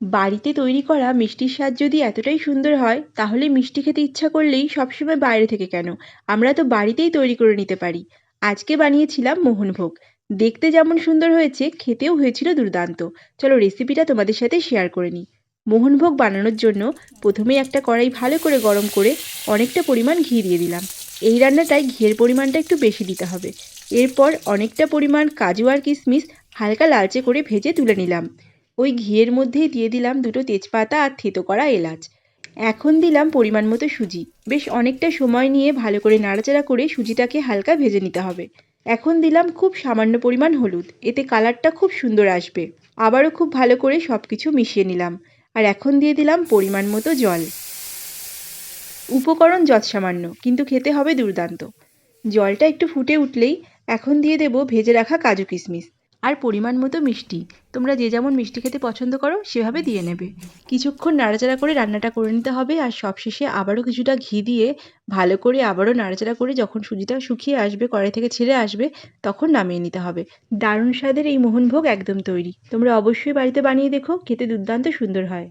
বাড়িতে তৈরি করা মিষ্টির স্বাদ যদি এতটাই সুন্দর হয়, তাহলে মিষ্টি খেতে ইচ্ছা করলেই সবসময় বাইরে থেকে কেন? আমরা তো বাড়িতেই তৈরি করে নিতে পারি। আজকে বানিয়েছিলাম মোহনভোগ। দেখতে যেমন সুন্দর হয়েছে, খেতেও হয়েছিল দুর্দান্ত। চলো রেসিপিটা তোমাদের সাথে শেয়ার করে নিই। মোহনভোগ বানানোর জন্য প্রথমেই একটা কড়াই ভালো করে গরম করে অনেকটা পরিমাণ ঘি দিয়ে দিলাম। এই রান্নাটায় ঘিয়ের পরিমাণটা একটু বেশি দিতে হবে। এরপর অনেকটা পরিমাণ কাজু আর কিশমিশ হালকা লালচে করে ভেজে তুলে নিলাম। ওই ঘিয়ের মধ্যেই দিয়ে দিলাম দুটো তেজপাতা আর থেতো করা এলাচ। এখন দিলাম পরিমাণ মতো সুজি। বেশ অনেকটা সময় নিয়ে ভালো করে নাড়াচাড়া করে সুজিটাকে হালকা ভেজে নিতে হবে। এখন দিলাম খুব সামান্য পরিমাণ হলুদ। এতে কালারটা খুব সুন্দর আসবে। আবারও খুব ভালো করে সব কিছু মিশিয়ে নিলাম। আর এখন দিয়ে দিলাম পরিমাণ মতো জল। উপকরণ যৎ সামান্য কিন্তু খেতে হবে দুর্দান্ত। জলটা একটু ফুটে উঠলেই এখন দিয়ে দেব ভেজে রাখা কাজু কিশমিশ আর পরিমাণ মতো মিষ্টি। তোমরা যে যেমন মিষ্টি খেতে পছন্দ করো, সেভাবে দিয়ে নেবে। কিছুক্ষণ নাড়াচাড়া করে রান্নাটা করে নিতে হবে আর সবশেষে আবারও কিছুটা ঘি দিয়ে ভালো করে আবারও নাড়াচাড়া করে যখন সুজিটা শুকিয়ে আসবে, কড়াই থেকে ছেড়ে আসবে, তখন নামিয়ে নিতে হবে। দারুণ স্বাদের এই মোহনভোগ একদম তৈরি। তোমরা অবশ্যই বাড়িতে বানিয়ে দেখো, খেতে দুর্দান্ত সুন্দর হয়।